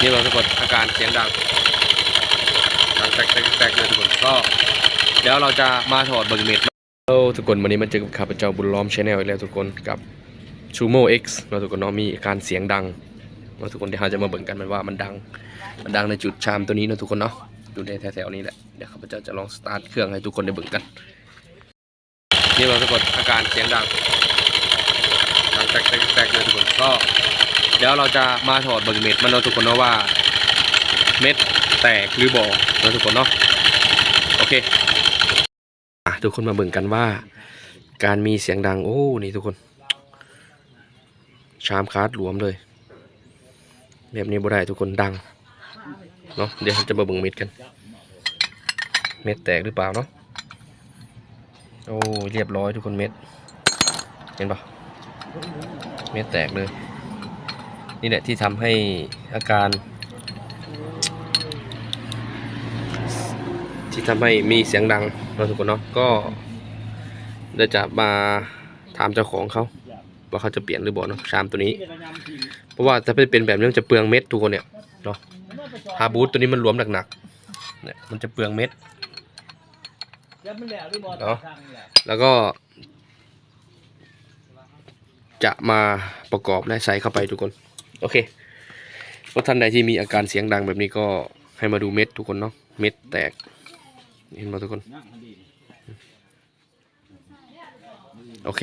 นี่เราทุกคนอาการเสียงดังดังแตกแตกแตกเลยทุกคนก็เดี๋ยวเราจะมาถอดเบิร์เมดโอ้ทุกคนวันนี้มาเจอกับข้าพเจ้าบุญล้อมชาแนลอีกแล้วทุกคนกับชูโมเอ็กซ์เราทุกคนเนาะมีอาการเสียงดังเราทุกคนเดี๋ยวเราจะมาเบิ่งกันมันว่ามันดัง มันดังในจุดชามตัวนี้นะทุกคนเนาะอยู่ในแถวๆนี้แหละเดี๋ยวข้าพเจ้าจะลองสตาร์ทเครื่องให้ทุกคนได้เบิ่งกันนี่เราทุกคนอาการเสียงดังดังแตกแตกแตกเลยทุกคนก็ เดี๋ยวเราจะมาถอดเบิร์เม็ดมันเราทุกคนเนาะว่า เม็ดแตกหรือบ่เราทุกคนเนาะโอเคอะทุกคนมาเบิ่งกันว่า การมีเสียงดังโอ้นี่ทุกคน ชามคาร์ดหลวมเลยแบบนี้บ่ได้ทุกคนดังเนาะเดี๋ยวเราจะมาเบิ่งเม็ดกัน เม็ดแตกหรือเปล่าเนาะโอ้เรียบร้อยทุกคนเม็ด เห็นปะเม็ดแตกเลย นี่แหละที่ทำให้อาการ ที่ทำให้มีเสียงดังเราทุกคนเนาะก็เดี๋ยวจะมาถามเจ้าของเขาว่าเขาจะเปลี่ยนหรือเปล่เนาะชามตัวนี้ เพราะว่าถ้าเป็นแบบนี้มันจะเปลืองเม็ดทุกคนเนี่ยเนาะฮาบูทตัวนี้มันรวมหนักๆเนี่ยมันจะเปลืองเม็ดเนาะแล้วก็จะมาประกอบและใส่เข้าไปทุกคน โอเคเพราะท่านใดที่มีอาการเสียงดังแบบนี้ก็ให้มาดูเม็ดทุกคนเนาะเม็ดแตก เห็นไหมทุกคน โอเค